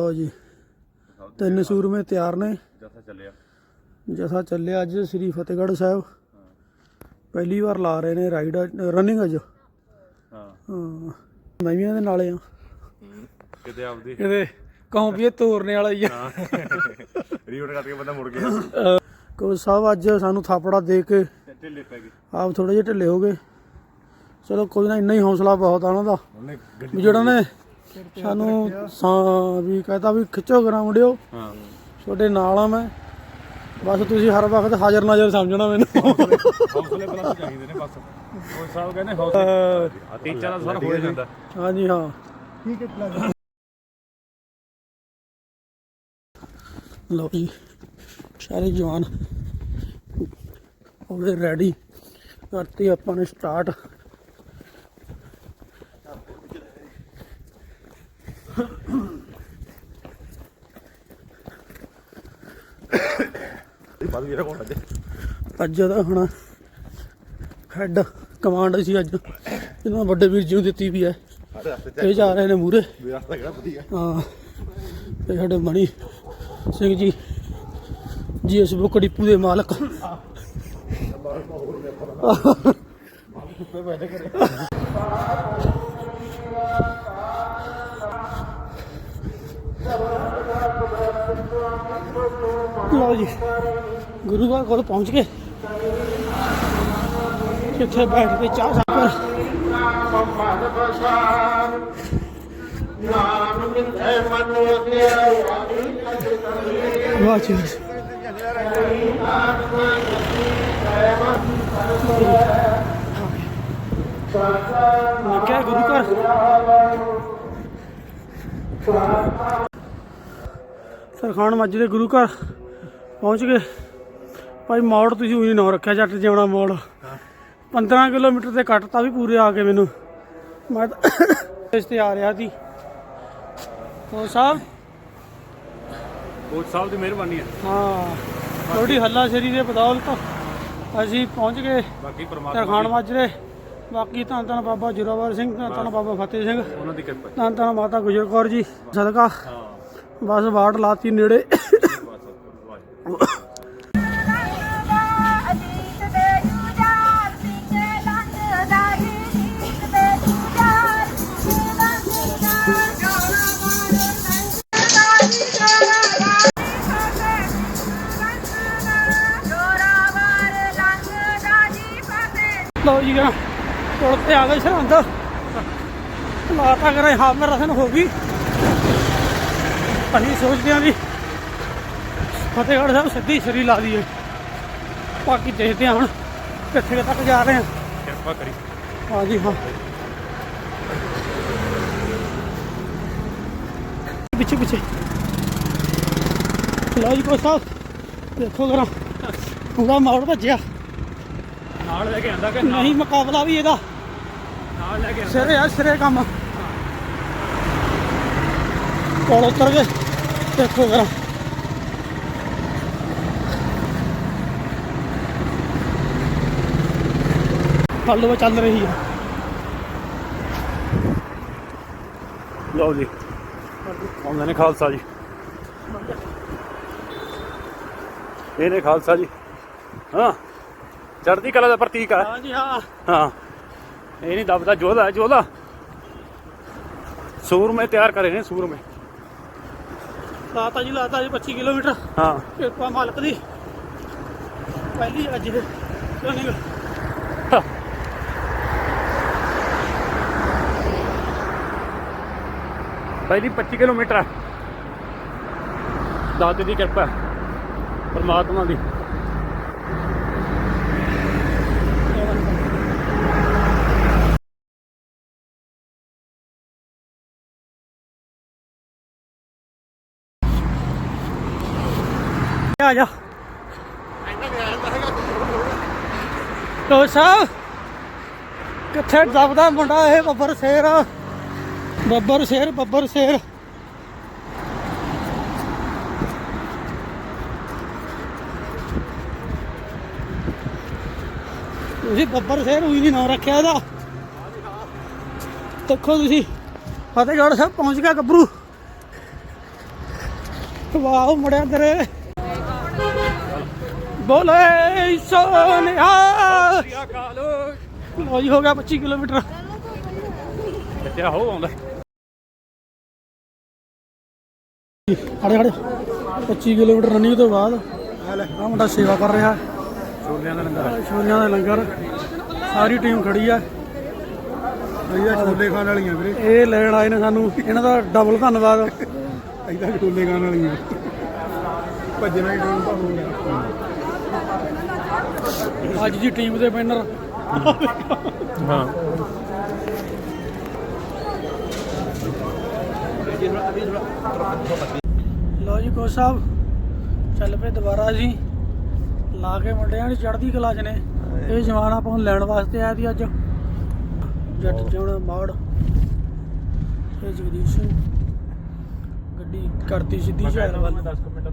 ਲਓ ਜੀ ਤਿੰਨ ਸੂਰਮੇ ਤਿਆਰ ਨੇ। ਜਥਾ ਚੱਲਿਆ। ਜਥਾ ਚੱਲਿਆ ਅੱਜ ਸ੍ਰੀ ਫਤਿਹਗੜ੍ਹ ਸਾਹਿਬ। ਪਹਿਲੀ ਵਾਰ ਲਾ ਰਹੇ ਨੇ ਰਾਈਡ ਰਨਿੰਗ ਅੱਜ। ਹਾਂ। ਹਾਂ ਮੈਂ ਵੀ ਇਹਨਾਂ ਦੇ ਨਾਲੇ ਆ। ਕਿਤੇ ਆਪਦੀ ਇਹਦੇ ਕਹੋਂ ਵੀ ਇਹ ਤੋਰਨੇ ਵਾਲਾ ਹੀ ਆ। ਰੀਵਰ ਕਰਕੇ ਬੰਦਾ ਮੁੜ ਗਿਆ। ਕੋਚ ਸਾਹਿਬ ਅੱਜ ਸਾਨੂੰ ਥਾਪੜਾ ਦੇ ਕੇ ਢਿੱਲੇ ਪੈ ਗਏ। ਆਪ ਥੋੜੇ ਜਿਹੇ ਢਿੱਲੇ ਹੋ ਗਏ। ਚਲੋ ਕੋਈ ਨਾ ਇੰਨਾ ਹੀ ਹੌਸਲਾ ਬਹੁਤ ਆ ਉਹਨਾਂ ਦਾ। ਜਿਹੜਾ ਨੇ ਸਾਨੂੰ ਸਾ- ਵੀ ਕਹਤਾ ਵੀ ਖਿੱਚੋ ਕਰਾਂ ਮੁੰਡਿਓ। ਹਾਂ। ਤੁਹਾਡੇ ਨਾਲ ਆ ਮੈਂ। ਬਸ ਤੁਸੀਂ ਹਰ ਵਕਤ ਹਾਜ਼ਰ ਨਾਜ਼ਰ ਸਮਝਣਾ ਮੈਨੂੰ। ਹੌਸਲੇ ਬਣਾ ਚਾਹੀਦੇ ਨੇ ਬਸ। ਕੋਈ ਸਾਹਿਬ ਕਹਿੰਦੇ ਹੌਸਲੇ ਆ ਟੀਚਰ ਦਾ ਸਰ ਹੋ ਜਾਂਦਾ। ਹਾਂਜੀ ਹਾਂ। ਠੀਕ ਹੈ ਲਓ ਜੀ ਸਾਰੇ ਜਵਾਨ। ਉਹਦੇ ਰੈਡੀ ਕਰਤੀ ਆਪਾਂ ਨੇ ਸਟਾਰਟ ਵੀਰਾ ਅੱਜ ਅੱਜ ਦਾ ਹੁਣ ਹੈਡ ਕਮਾਂਡ ਸੀ ਅੱਜ। ਇਹਨਾਂ ਵੱਡੇ ਵੀਰ ਜੀ ਨੂੰ ਦਿੱਤੀ ਵੀ ਹੈ। ਇਹ ਜਾ ਰਹੇ ਨੇ ਮੂਰੇ ਹਾਂ। ਇਹ ਸਾਡੇ ਮਣੀ Singh ji GS book depot ਦੇ ਮਾਲਕ। ਲਓ ਜੀ, ਗੁਰੂ ਘਰ ਕੋਲ ਪਹੁੰਚ ਗਏ। ਇੱਥੇ ਬੈਠ ਕੇ ਚਾਹ ਸਾਕਰ ਵਾਹ ਜੀ ਵਾਹ। ਗੁਰੂ ਘਰ। ਸਰਖਾਨ ਮੱਝ ਦੇ ਗੁਰੂ ਘਰ ਪਹੁੰਚ ਗਏ। ਭਾਈ ਮੋੜ ਤੁਸੀਂ ਉਹੀ ਨਾ ਰੱਖਿਆ ਜੱਟ ਜਿਉਣਾ ਮੋੜ। 15 ਕਿਲੋਮੀਟਰ ਤੇ ਕੱਟਤਾ ਵੀ ਪੂਰੇ ਆ ਕੇ ਮੈਨੂੰ। ਮੈਂ ਇਸ ਤੇ ਆ ਰਿਹਾ ਸੀ। ਹੋ ਸਾਹਿਬ? ਕੋਚ ਸਾਹਿਬ ਦੀ ਮਿਹਰਬਾਨੀ ਹੈ। ਹਾਂ। ਥੋੜੀ ਹੱਲਾ ਸ਼ਰੀ ਦੇ ਬਦੌਲਤ ਅਸੀਂ ਪਹੁੰਚ ਗਏ। ਬਾਕੀ ਪਰਮਾਤਮਾ ਤਰਖਾਣ ਮਾਜਰੇ ਬਾਕੀ ਤਾਂ ਤਾਂ ਬਾਬਾ ਜੁਰਾਵਰ ਸਿੰਘ ਤਾਂ ਤਾਂ ਬਾਬਾ ਫਤਿਹ ਸਿੰਘ ਉਹਨਾਂ ਦੀ ਕਿਰਪਾ ਤਾਂ ਤਾਂ ਮਾਤਾ ਗੁਜਰ ਕੌਰ ਜੀ ਸਦਕਾ। ਹਾਂ। ਬਸ ਬਾਟ ਲਾਤੀ ਨੇੜੇ। ਬਸ ਜੀ ਫਤਿਹ ਲਓ ਜੀ ਕਰਾਂ ਪੁਲ ਤੇ ਆ ਗਏ ਸਰਹੰਦ ਲਾਤਾ ਕਰੇ ਹਾਂ ਰਸਨ ਹੋ ਗਈ। ਅਸੀਂ ਸੋਚਦੇ ਹਾਂ ਵੀ ਫਤਿਹਗੜ੍ਹ ਸਾਹਿਬ ਸਿੱਧੀ ਸ਼ਰੀ ਲਾ ਦਈਏ। ਬਾਕੀ ਦੇਖਦੇ ਹਾਂ ਹੁਣ ਕਿੱਥੇ ਤੱਕ ਜਾ ਰਹੇ ਹਾਂ। ਕਿਰਪਾ ਕਰੀ। ਹਾਂਜੀ ਹਾਂ। ਪਿੱਛੇ ਪਿੱਛੇ। ਲਓ ਜੀ ਕੋ ਸਾਹਿਬ ਦੇਖੋ ਕਰਾਂ ਪੂਰਾ ਮੌੜ ਭੱਜਿਆ। ਨਾਲ ਲੈ ਕੇ ਆਂਦਾ ਕਿ ਨਹੀਂ ਮੁਕਾਬਲਾ ਵੀ ਇਹਦਾ। ਨਾਲ ਲੈ ਕੇ ਸਿਰੇ ਆ ਸਿਰੇ ਕੰਮ। ਕੋਲ ਉਤਰ ਗਏ। ਦੇਖੋ ਕਰਾਂ ਹਲਵਾ ਚੱਲ ਰਹੀ ਹੈ ਲਓ ਜੀ। ਆਉਂਦੇ ਨੇ ਖਾਲਸਾ ਜੀ। ਇਹ ਨੇ ਖਾਲਸਾ ਜੀ। ਹਾਂ। ਚੜ੍ਹਦੀ ਕਲਾ ਦਾ ਪ੍ਰਤੀਕ ਆ। ਹਾਂਜੀ ਹਾਂ। ਹਾਂ। ਇਹ ਨਹੀਂ ਦਬਦਾ ਜੋਧਾ ਹੈ, ਜੋਧਾ। ਸੂਰਮੇ ਤਿਆਰ ਕਰੇ ਨੇ ਸੂਰਮੇ। ਲਾਤਾ ਜੀ ਲਾਤਾ ਜੀ 25 ਕਿਲੋਮੀਟਰ। ਹਾਂ। ਕਿਰਪਾ ਮਾਲਕ ਦੀ। ਪਹਿਲੀ ਅੱਜ ਰਨਿੰਗ ਪਹਿਲੀ 25 ਕਿਲੋਮੀਟਰ ਦਾਤੇ ਦੀ ਕਿਰਪਾ ਪਰਮਾਤਮਾ ਦੀ। ਆ ਜਾ। ਤੋ ਸਾਹਿਬ, ਕਿੱਥੇ ਦਬਦਾ ਮੁੰਡਾ ਇਹ ਬੱਬਰ ਸ਼ੇਰ? ਬੱਬਰ ਸ਼ੇਰ ਬੱਬਰ ਸ਼ੇਰ। ਤੁਸੀਂ ਬੱਬਰ ਸ਼ੇਰ ਉਹੀ ਨਹੀਂ ਨਾਂ ਰੱਖਿਆ ਇਹਦਾ। ਦੇਖੋ ਤੁਸੀਂ, ਫਤਿਹਗੜ੍ਹ ਸਾਹਿਬ ਪਹੁੰਚ ਗਿਆ ਗੱਭਰੂ। ਵਾਹ ਮੁੜਿਆ ਤੇਰੇ। ਬੋਲੇ ਸੋਨਿਆ। ਲੋ ਜੀ ਹੋ ਗਿਆ 25 ਕਿਲੋਮੀਟਰ। ਕਿੱਥੇ ਹੋ ਆਉਂਦਾ। ਖੜੇ ਖੜੇ। 25 ਕਿਲੋਮੀਟਰ ਰਨਿੰਗ ਤੋਂ ਬਾਅਦ ਆ ਮੁੰਡਾ ਸੇਵਾ ਕਰ ਰਿਹਾ। ਛੋਲਿਆਂ ਦਾ ਲੰਗਰ। ਛੋਲਿਆਂ ਦਾ ਲੰਗਰ। ਸਾਰੀ ਟੀਮ ਖੜੀ ਆ। ਅਈਆ ਛੋਲੇ ਖਾਣ ਵਾਲੀਆਂ ਵੀਰੇ। ਇਹ ਲੈਣ ਆਏ ਨੇ ਸਾਨੂੰ। ਇਹਨਾਂ ਦਾ ਡਬਲ ਧੰਨਵਾਦ। ਅਈਆ ਛੋਲੇ ਖਾਣ ਵਾਲੀਆਂ। ਭੱਜਣਾ ਹੀ ਟੀਮ ਭਾਵੇਂ ਅੱਜ ਦੀ ਟੀਮ ਦੇ ਵਿਨਰ ਹਾਂ। ਲੋ ਜੀ ਕੋ ਸਾਹਿਬ ਚੱਲ ਪਏ ਦੁਬਾਰਾ ਜੀ। ਲਾ ਕੇ ਮੁੰਡਿਆਂ ਦੀ ਚੜ੍ਹਦੀ ਕਲਾ 'ਚ ਨੇ। ਇਹ ਜਵਾਨ ਆਪਾਂ ਨੂੰ ਲੈਣ ਵਾਸਤੇ ਆਇਆ ਸੀ ਅੱਜ। ਜੱਟ ਜਵਣ ਮਾੜ। ਇਹ ਜਗਦੀਸ਼ ਸਿੰਘ। ਗੱਡੀ ਕਰਤੀ ਸਿੱਧੀ ਸ਼ਹਿਰ ਵੱਲ। 10 ਮਿੰਟ